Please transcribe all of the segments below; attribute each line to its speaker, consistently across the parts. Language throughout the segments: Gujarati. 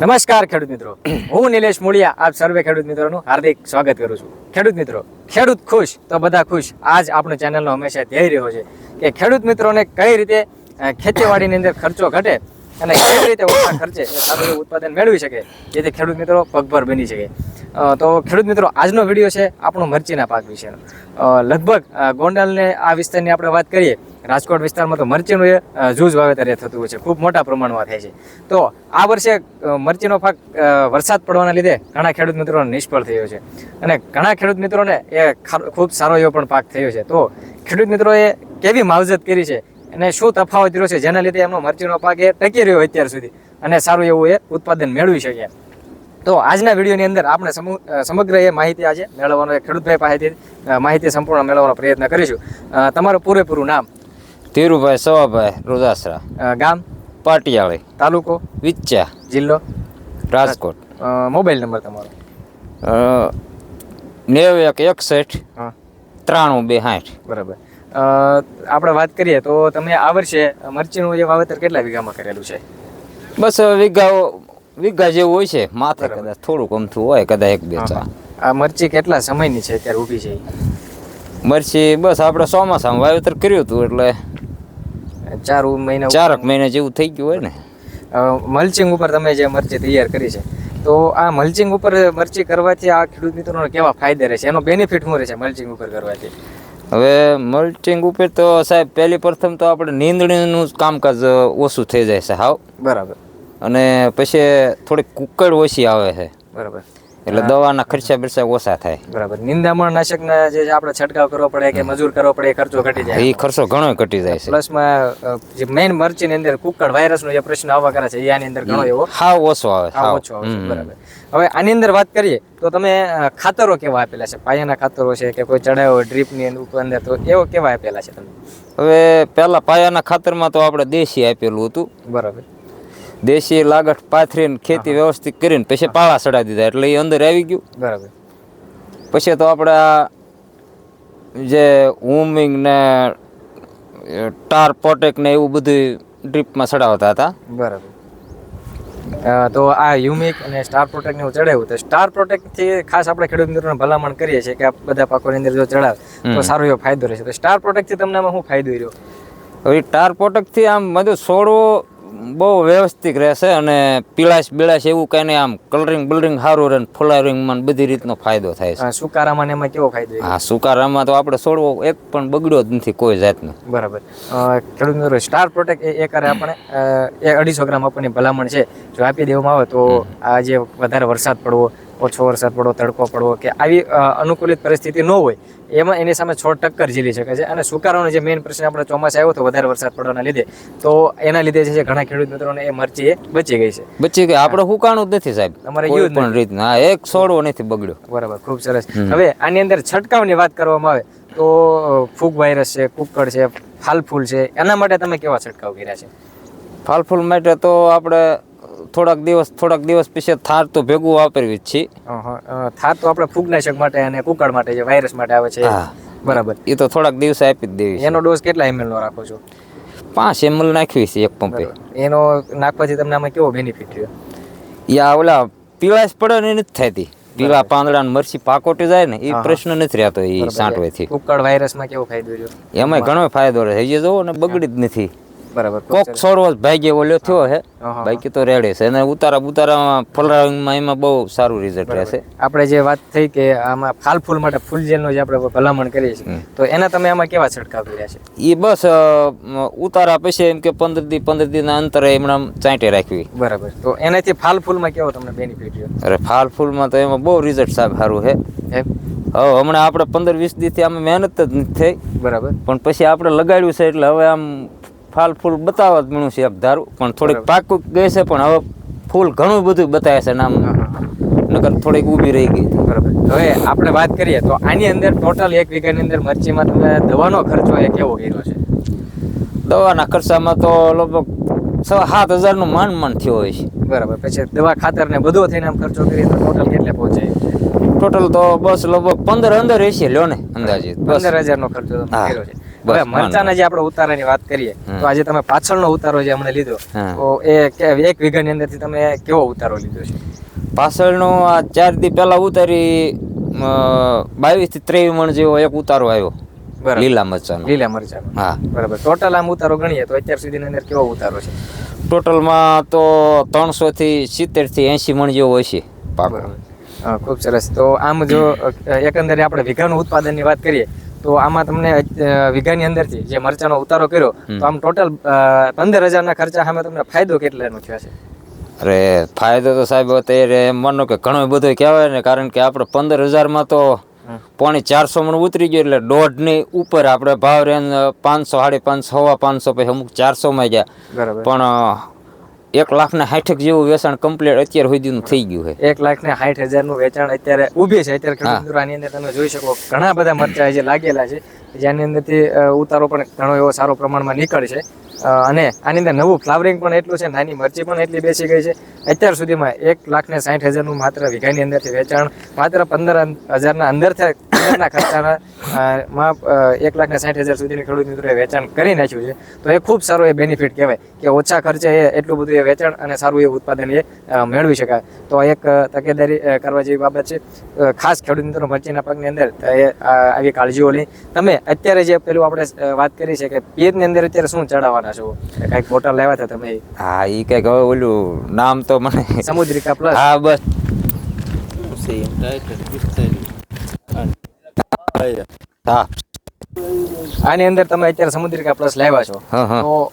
Speaker 1: નમસ્કાર ખેડૂત મિત્રો. હું નિલેશ મુળિયા, આપ સર્વે ખેડૂત મિત્રોનું હાર્દિક સ્વાગત કરું છું. ખેડૂત મિત્રો, ખેડૂત ખુશ તો બધા ખુશ. આજ આપણો ચેનલનો હંમેશા ધ્યેય રહ્યો છે કે ખેડૂત મિત્રોને કઈ રીતે ખેતીવાડીની અંદર ખર્ચો ઘટે અને કેવી રીતે ઓછા ખર્ચે સારું ઉત્પાદન મેળવી શકે જેથી ખેડૂત મિત્રો પગભર બની શકે. તો ખેડૂત મિત્રો, આજનો વીડિયો છે આપણો મરચીના પાક વિશેનો. લગભગ ગોંડલને આ વિસ્તારની આપણે વાત કરીએ રાજકોટ વિસ્તારમાં તો મરચીનું એ જૂજ વાવેતર થતું હોય છે. ખૂબ મોટા પ્રમાણમાં થાય છે. તો આ વર્ષે મરચીનો પાક વરસાદ પડવાના લીધે ઘણા ખેડૂત મિત્રોને નિષ્ફળ થયો છે. અને ઘણા ખેડૂત મિત્રોને એ ખૂબ સારો એવો પણ પાક થયો છે. તો ખેડૂત મિત્રોએ કેવી માવજત કરી છે અને શું તફાવત રહ્યો છે? જેના લીધે એમનો મરચીનો પાક એ ટકી રહ્યો અત્યાર સુધી અને સારું એવું એ ઉત્પાદન મેળવી શકે તો આજના વિડીયોની અંદર આપણે સમુ- સમગ્ર એ માહિતી આજે મેળવવાનો, ખેડૂતભાઈ પાસેથી માહિતી સંપૂર્ણ મેળવવાનો પ્રયત્ન કરીશું. તમારું પૂરેપૂરું નામ
Speaker 2: ધીરુભાઈ સવાભાઈ રુદાસરા.
Speaker 1: ગામ?
Speaker 2: પાટિયાળી.
Speaker 1: તાલુકો?
Speaker 2: વિચ્ચા
Speaker 1: જિલ્લો?
Speaker 2: રાજકોટ.
Speaker 1: મોબાઈલ નંબર તમારો.
Speaker 2: નેવ એક એકસઠ ત્રાણું બે સાઠ
Speaker 1: બરાબર. આપણે વાત કરીએ તો તમે આ વર્ષે મરચીનું જે વાવેતર કેટલા વીઘામાં કરેલું છે?
Speaker 2: બસ વીઘા વીઘા જેવું હોય છે. માથે કદાચ થોડુંક અમથું હોય કદાચ એક બે ચા
Speaker 1: આ મરચી કેટલા સમયની છે અત્યારે ઊભી છે?
Speaker 2: મરચી બસ આપણે ચોમાસામાં વાવેતર કર્યું હતું એટલે
Speaker 1: ચાર મહિના
Speaker 2: ચારક મહિના જેવું થઈ ગયું હોય ને?
Speaker 1: મલ્ચિંગ ઉપર તમે જે મરચી તૈયાર કરી છે તો આ મલ્ચિંગ ઉપર મરચી કરવાથી આ ખેડૂત મિત્રોને કેવા ફાયદા રહેશે? એનો બેનિફિટ શું રહેશે મલ્ચિંગ ઉપર કરવાથી?
Speaker 2: હવે મલ્ચિંગ ઉપર તો સાહેબ પહેલી પ્રથમ તો આપણે નીંદણીનું કામકાજ ઓછું થઈ જાય છે હાવ.
Speaker 1: બરાબર.
Speaker 2: અને પછી થોડીક કુકડ ઓછી આવે છે.
Speaker 1: બરાબર.
Speaker 2: એટલે દવાના ખર્ચા બિરચા ઓછા થાય.
Speaker 1: બરાબર. નિંદામણ નાશકના જે આપણે છંટકાવ કરવો પડે કે મજૂર કરવો પડે ખર્ચો ઘટી જાય.
Speaker 2: એ ખર્ચો ઘણો ઘટી જાય છે.
Speaker 1: પ્લસમાં જે મેઇન મરચીની અંદર કુકડ વાયરસનો જે પ્રશ્ન આવવા કરે છે એ આની અંદર ઘણો એવો
Speaker 2: હાવ ઓછો આવે હાવ
Speaker 1: ઓછો આવે બરાબર. હવે આની અંદર વાત કરીએ તો તમે ખાતરો કેવા આપેલા છે? પાયાના ખાતરો છે કે કોઈ ચડાવો ડ્રીપની અંદર તો એવો કેવા આપેલા છે તમે
Speaker 2: હવે પહેલા પાયાના ખાતરમાં તો આપણે દેશી આપેલું હતું.
Speaker 1: બરાબર.
Speaker 2: દેશી લાગઠ પાથરીને ખેતી વ્યવસ્થિત કરીને પછી પાળા ચડાવી દીધા. એટલે એ અંદર આવી ગયું.
Speaker 1: બરાબર.
Speaker 2: પછી તો આપણે જે હુમિંગ ને ટાર પોટેક ને એવું બધું ડ્રીપમાં ચડાવતા હતા.
Speaker 1: બરાબર. તો આ યુમિક અને સ્ટાર પ્રોટેક્ટ હું ચડાવ્યું તો સ્ટાર પ્રોટેક્ટથી ખાસ આપણે ખેડૂત મિત્રોને ભલામણ કરીએ છીએ કે આ બધા પાકોની અંદર જો ચડાવે તો સારો એવો ફાયદો રહેશે. તો સ્ટાર પ્રોટેક્ટથી તમને આમાં શું ફાયદો રહ્યો?
Speaker 2: હવે ટારથી આમ બધું છોડવો બહુ વ્યવસ્થિત રહેશે અને પીળાશ બીળાશ એવું કાંઈ નહીં આમ કલરિંગ બલરિંગ સારું રહે ફ્લાવરિંગમાં માં બધી રીતનો ફાયદો થાય છે.
Speaker 1: સુકારામાં એમાં કેવો ફાયદો
Speaker 2: હા સુકારામાં તો આપણે છોડવો એક પણ બગડ્યો જ નથી કોઈ જાતનો.
Speaker 1: બરાબર. ખેડૂત મિત્રો સ્ટાર પ્રોટેક્ટ એ એ કરે આપણે. એ અઢીસો ગ્રામ આપણને ભલામણ છે. જો આપી દેવામાં આવે તો આ જે વધારે વરસાદ પડવો ઓછો વરસાદ પડવો તડકો પડવો કે આવી અનુકૂલિત પરિસ્થિતિ ન હોય એમાં એની સામે છોડ ટક્કર ઝીલી શકે છે. અને સુકારાનો જે મેઇન પ્રશ્ન આપણે ચોમાસા આવ્યો હતો વધારે વરસાદ પડવાના લીધે તો એના લીધે છે ઘણા ખેડૂત મિત્રોને એ મરચી એ બચી ગઈ છે.
Speaker 2: બચી ગઈ. આપણે હુકાણું જ નથી સાહેબ.
Speaker 1: તમારે
Speaker 2: કોઈ
Speaker 1: યુઝ
Speaker 2: પણ રીતના. એક છોડવો નથી બગડ્યો.
Speaker 1: બરાબર ખૂબ સરસ. હવે આની અંદર છંટકાવની વાત કરવામાં આવે તો ફૂગ વાયરસ છે કુકડ છે ફાલફૂલ છે એના માટે તમે કેવા છંટકાવ કર્યા છે?
Speaker 2: ફાલફૂલ માટે તો આપણે થોડાક દિવસ થોડાક દિવસ પછી થાર તો ભેગું વાપરવી જ
Speaker 1: છે થાર તો આપણે ફૂગનાશક માટે અને કુકળ માટે જે વાયરસ માટે આવે છે. બરાબર.
Speaker 2: એ તો થોડાક દિવસે આપી જ દેવી
Speaker 1: એનો ડોઝ કેટલા એમએલ નો રાખો છો?
Speaker 2: પાંચ એમએલ નાખવી છે એક પંપે.
Speaker 1: એનો નાખવાથી તમને આમાં કેવો બેનિફિટ રહ્યો
Speaker 2: યા ઓલા પીળાશ પડે ને એ નથી થતી. પીળા પાંદડા ને મરચી પાકોટી જાય ને એ પ્રશ્ન નથી રહેતો એ સાંટવેથી.
Speaker 1: કુકડ વાયરસમાં કેવો ફાયદો રહ્યો?
Speaker 2: એમાં? ઘણો ફાયદો રહે. છે જોવો ને બગડી જ નથી.
Speaker 1: બરાબર
Speaker 2: કોક છોડવો ભાગ્ય ઓલ્યો થયો
Speaker 1: અહં.
Speaker 2: બાકી તો રેડી છે. અને ઉતારા ઉતારામાં ફ્લાવરિંગમાં એમાં બહુ સારું રિઝલ્ટ રહેશે.
Speaker 1: આપણે જે વાત થઈ કે આમાં ફાલ ફૂલ માટે ફૂલ જેલનો જે આપણે ભલામણ કરીએ છીએ તો એના તમે આમાં કેવા છંટકાવ કર્યા છે?
Speaker 2: એ બસ ઉતારા પછી એમ કે પંદર દી પંદર દીના અંતરે એમણે ચાંટે રાખવી.
Speaker 1: બરાબર. તો એનાથી ફાલ ફૂલમાં કેવો તમને બેનિફિટ રહ્યો?
Speaker 2: અરે ફાલ ફૂલમાં તો એમાં બહુ રિઝલ્ટ સાહેબ સારું છે હવે હમણાં આપણે પંદર વીસ દીથી આમ મહેનત જ નથી થઈ.
Speaker 1: બરાબર.
Speaker 2: પણ પછી આપણે લગાડ્યું છે એટલે હવે આમ ફાલ ફૂલ બતાવવા જ મળ્યું છે આમ ધારું. પણ થોડીક પાકું ગઈ છે પણ હવે ફૂલ ઘણું બધું બતાવે છે નામ. નકર થોડીક ઊભી રહી ગઈ.
Speaker 1: બરાબર. હવે આપણે વાત કરીએ તો આની અંદર ટોટલ એક વીઘાની અંદર મરચીમાં તમે દવાનો ખર્ચો એ કેવો કર્યો છે?
Speaker 2: દવાના ખર્ચામાં તો લગભગ સવા સાત હજારનું માન માન થયો હોય છે.
Speaker 1: બરાબર. પછી દવા ખાતર ને બધો થઈને આમ ખર્ચો કરીએ તો ટોટલ કેટલે પહોંચે?
Speaker 2: ટોટલ તો બસ લગભગ પંદર અંદર એસી લ્યો ને અંદાજે.
Speaker 1: પંદર હજારનો ખર્ચો કર્યો છે. હવે મરચાના જે આપણે ઉતારાની વાત કરીએ. તો આજે તમે પાછળનો ઉતારો જે અમને લીધો તો એ એક વીઘાની અંદરથી તમે કેવો ઉતારો લીધો છે?
Speaker 2: પાછળનો આ ચાર દી પહેલા ઉતારી બાવીસથી ત્રેવીસ મણ જેવો એક ઉતારો આવ્યો. લીલા મરચાનો.
Speaker 1: લીલા મરચાનો.
Speaker 2: હા.
Speaker 1: બરાબર. ટોટલ આમ ઉતારો ગણીએ તો અત્યાર સુધીની અંદર કેવો ઉતારો છે?
Speaker 2: ટોટલમાં તો ત્રણસો થી સિત્તેરથી એંશી મણ જેવો હોય
Speaker 1: છે પાક ખૂબ સરસ. તો આમ જો એકંદરે આપણે વીઘાનું ઉત્પાદનની વાત કરીએ તો આમાં તમને વીઘાની વીઘાની અંદરથી જે મરચાનો ઉતારો કર્યો તો આમ ટોટલ પંદર હજારના ખર્ચા સામે તમને ફાયદો કેટલાનો થયો છે
Speaker 2: અરે ફાયદો તો સાહેબ અત્યારે એમ માનો કે ઘણો બધો કહેવાય ને કારણ કે આપણે પંદર હજારમાં તો પોણી ચારસો મણ ઉતરી ગયો એટલે દોઢની ઉપર આપણે ભાવ રેન પાંચસો સાડી પાંચસો હવા પાંચસો પછી અમુક ચારસોમાં ગયા. પણ એક લાખ ને સાઠ જેવું વેચાણ કમ્પ્લીટ હોય સુધીનું થઈ ગયું છે.
Speaker 1: એક લાખ ને સાઠ હજારનું વેચાણ અત્યારે ઊભી છે. અત્યારે ખેડૂત આની અંદર તમે જોઈ શકો ઘણા બધા મરચા જે લાગેલા છે. જેની અંદરથી ઉતારો પણ ઘણો એવો સારો પ્રમાણમાં નીકળશે અને આની અંદર નવું ફ્લાવરિંગ પણ એટલું છે, નાની મરચી પણ એટલી બેસી ગઈ છે. અત્યાર સુધીમાં એક લાખ ને સાઠ હજારનું માત્ર વીઘાની અંદરથી વેચાણ, માત્ર પંદર હજારના અંદરથી, અંદરના ખર્ચાના માં એક લાખ ને સાઠ હજાર સુધીની ખેડૂત મિત્રોએ વેચાણ કરી નાખ્યું છે. તો એ ખૂબ સારો એ બેનિફિટ કહેવાય કે ઓછા ખર્ચે એ એટલું બધું એ વેચાણ અને સારું એ ઉત્પાદન એ મેળવી શકાય. તો એક તકેદારી કરવા જેવી બાબત છે. ખાસ ખેડૂત મિત્રો મરચીના પાકની અંદર એ આવી કાળજીઓ લઈ. તમે અત્યારે જે પેલું આપણે વાત કરી છે કે પિયતની અંદર અત્યારે શું ચડાવવાના છો? કાંઈક બોટલ લેવા હતા તમે?
Speaker 2: હા એ કંઈક હવે ઓલું નામ તો મને
Speaker 1: સમુદ્રિકા પ્લસ
Speaker 2: હા બસ. હા.
Speaker 1: આની અંદર તમે અત્યારે સમુદ્રિકા પ્લસ લાવ્યા છો. તો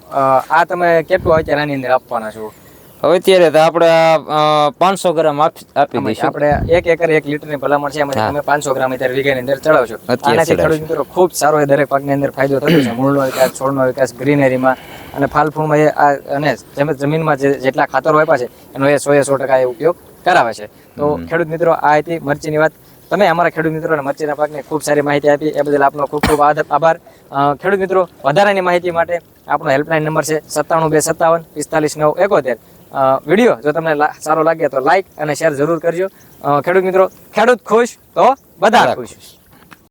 Speaker 1: આ તમે કેટલું અત્યારે આની અંદર આપવાના છો?
Speaker 2: હવે અત્યારે તો આપણે પાંચસો ગ્રામ આપી દઈશું.
Speaker 1: આપણે એક એકર એક લીટરની ભલામણ છે તમે પાંચસો ગ્રામ અત્યારે વીઘાની અંદર ચડાવશો આનાથી ખેડૂત મિત્રો ખૂબ સારો એ દરેક પાકની અંદર ફાયદો થતો છે. મૂળનો વિકાસ છોડનો વિકાસ ગ્રીનરીમાં અને ફાલ ફૂલમાં એ આ અને જેમ જમીનમાં જે જેટલા ખાતરો આપ્યા છે એનો એ સો એ સો ટકા એ ઉપયોગ કરાવે છે. તો ખેડૂત મિત્રો આ હતી મરચીની વાત. તમે અમારા ખેડૂત મિત્રો અને મરચીના પાકની ખૂબ સારી માહિતી આપી. એ બદલ આપનો ખૂબ ખૂબ આભાર. ખેડૂત મિત્રો વધારાની માહિતી માટે આપણો હેલ્પલાઇન નંબર છે સત્તાણું બે સત્તાવન પિસ્તાલીસ નવ એકોતેર. વીડિયો જો તમને સારો લાગે તો લાઈક અને શેર જરૂર કરજો. ખેડૂત મિત્રો ખેડૂત ખુશ તો બધા ખુશ.